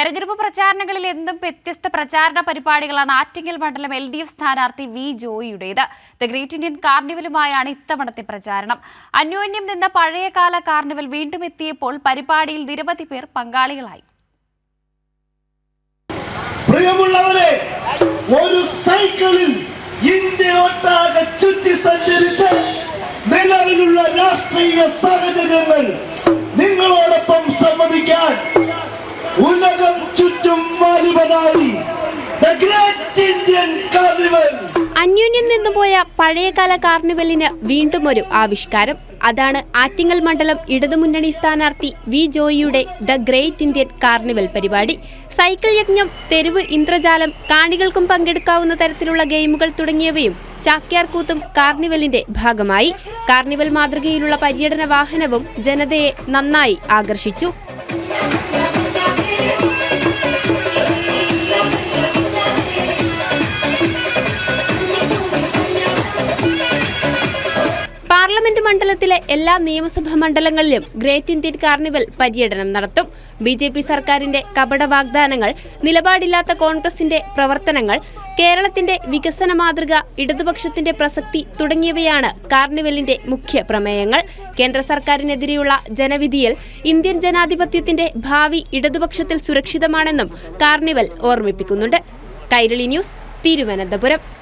തെരഞ്ഞെടുപ്പ് പ്രചാരണങ്ങളിൽ എന്തും വ്യത്യസ്ത പ്രചാരണ പരിപാടികളാണ് ആറ്റിങ്ങൽ മണ്ഡലം എൽ ഡി എഫ് സ്ഥാനാർത്ഥി വി ജോയിയുടേത്. ദ ഗ്രേറ്റ് ഇന്ത്യൻ കാർണിവലുമായാണ് ഇത്തവണത്തെ പ്രചാരണം. അന്യോന്യം നിന്ന പഴയകാല കാർണിവൽ വീണ്ടും എത്തിയപ്പോൾ പരിപാടിയിൽ നിരവധി പേർ പങ്കാളികളായി. പ്രിയമുള്ളവരെ ഒരു സൈക്കിളിൽ ചുറ്റി രാഷ്ട്രീയ സാഹചര്യങ്ങൾ അന്യോന്യം നിന്നുപോയ പഴയകാല കാർണിവലിന് വീണ്ടും ഒരു ആവിഷ്കാരം. അതാണ് ആറ്റിങ്ങൽ മണ്ഡലം ഇടതുമുന്നണി സ്ഥാനാർത്ഥി വി ജോയിയുടെ ദ ഗ്രേറ്റ് ഇന്ത്യൻ കാർണിവൽ പരിപാടി. സൈക്കിൾ യജ്ഞം തെരുവ് ഇന്ദ്രജാലം കാണികൾക്കും പങ്കെടുക്കാവുന്ന തരത്തിലുള്ള ഗെയിമുകൾ തുടങ്ങിയവയും ചാക്യാർകൂത്തും കാർണിവലിന്റെ ഭാഗമായി. കാർണിവൽ മാതൃകയിലുള്ള പര്യടന വാഹനവും ജനതയെ നന്നായി ആകർഷിച്ചു. മണ്ഡലത്തിലെ എല്ലാ നിയമസഭാ മണ്ഡലങ്ങളിലും ഗ്രേറ്റ് ഇന്ത്യൻ കാർണിവൽ പര്യടനം നടത്തും. ബി ജെ പി സർക്കാരിന്റെ കപട വാഗ്ദാനങ്ങൾ നിലപാടില്ലാത്ത കോൺഗ്രസിന്റെ പ്രവർത്തനങ്ങൾ കേരളത്തിന്റെ വികസന മാതൃക ഇടതുപക്ഷത്തിന്റെ പ്രസക്തി തുടങ്ങിയവയാണ് കാർണിവലിന്റെ മുഖ്യ പ്രമേയങ്ങൾ. കേന്ദ്ര സർക്കാരിനെതിരെയുള്ള ജനവിധിയിൽ ഇന്ത്യൻ ജനാധിപത്യത്തിന്റെ ഭാവി ഇടതുപക്ഷത്തിൽ സുരക്ഷിതമാണെന്നും കാർണിവൽ ഓർമ്മിപ്പിക്കുന്നുണ്ട്. കൈരളി ന്യൂസ് തിരുവനന്തപുരം.